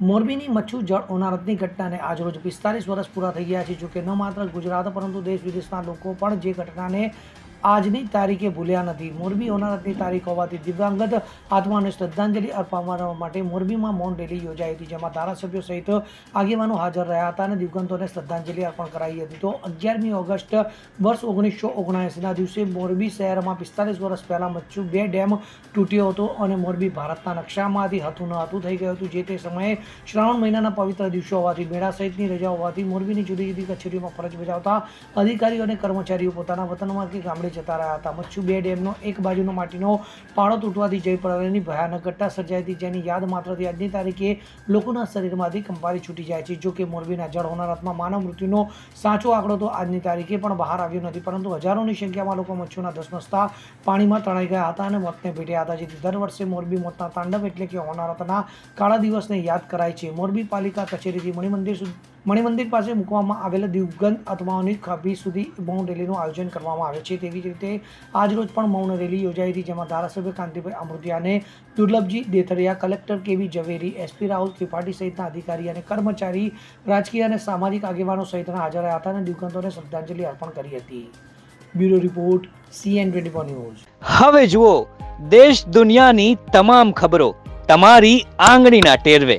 મોરબીની મચ્છુ જળ હોનારતની ઘટનાને આજરોજ પિસ્તાલીસ વર્ષ પૂરા થઈ ગયા છે. જોકે ન માત્ર ગુજરાત, પરંતુ દેશ વિદેશના લોકો પણ જે ઘટનાને આજની તારીખે ભૂલ્યા નથી. મોરબી હોનારતની તારીખ હોવાથી દિવ્યાંગત આત્માને શ્રદ્ધાંજલિ અર્પવા માટે મોરબીમાં મૌન રેલી યોજાઈ હતી, જેમાં ધારાસભ્યો સહિત આગેવાનો હાજર રહ્યા હતા અને દિવ્યાંગતોને શ્રદ્ધાંજલિ અર્પણ કરાઈ હતી. તો અગિયારમી ઓગસ્ટ વર્ષ ઓગણીસો ઓગણએંસીના દિવસે મોરબી શહેરમાં પિસ્તાલીસ વર્ષ પહેલાં મચ્છુ બે ડેમ તૂટ્યો હતો અને મોરબી ભારતના નકશામાંથી હતું ન હતું થઈ ગયું હતું, જે તે સમયે શ્રાવણ મહિનાના પવિત્ર દિવસો હોવાથી મેળા સહિતની રજા હોવાથી મોરબીની જુદી જુદી કચેરીઓમાં ફરજ બજાવતા અધિકારીઓ અને કર્મચારીઓ પોતાના વતનમાં કે ગામડે જતા રહ્યા હતા મચ્છુ બે ડેમનો, એક બાજુનો માટીનો પાળો તૂટવાથી જય પડવાની ભયાનક ઘટના સર્જાઈ હતી, જેની યાદ માત્રથી આજની તારીખે લોકોના શરીરમાંથી કંપારી છૂટી જાય છે. જો કે મોરબીના જળ હોનારતમાં માનવ મૃત્યુનો સાચો આંકડો તો આજની તારીખે પણ બહાર આવ્યો નથી, પરંતુ હજારોની સંખ્યામાં લોકો મચ્છુના ધસમસતા પાણીમાં તણાઈ ગયા હતા અને મોતને ભેટ્યા હતા, જેથી દર વર્ષે મોરબી મોતના તાંડવ એટલે કે હોનારતના કાળા દિવસને યાદ કરાય છે. મોરબી પાલિકા કચેરીથી મણિમંદિર સુધી મણિમંદિર પાસે મૂકવામાં આવેલ દિવગંત આત્માઓની ખભી સુધી મૌન રેલીનું આયોજન કરવામાં આવે છે. તેવી જ રીતે આજરોજ પણ મૌન રેલી યોજાઈ હતી, જેમાં ધારાસભ્ય કાંતિભાઈ અમૃતિયાને દુર્લભજી દેથરિયા, કલેક્ટર કેવી ઝવેરી એસપી રાહુલ ત્રિપાઠી સહિતના અધિકારી અને કર્મચારી, રાજકીય અને સામાજિક આગેવાનો સહિતના હાજર રહ્યા હતા અને દિવગંતોને શ્રદ્ધાંજલિ અર્પણ કરી હતી. Bureau report, CN twenty news. હવે જુઓ, દેશ દુનિયાની તમામ ખબરો તમારી આંગળીના ટેરવે.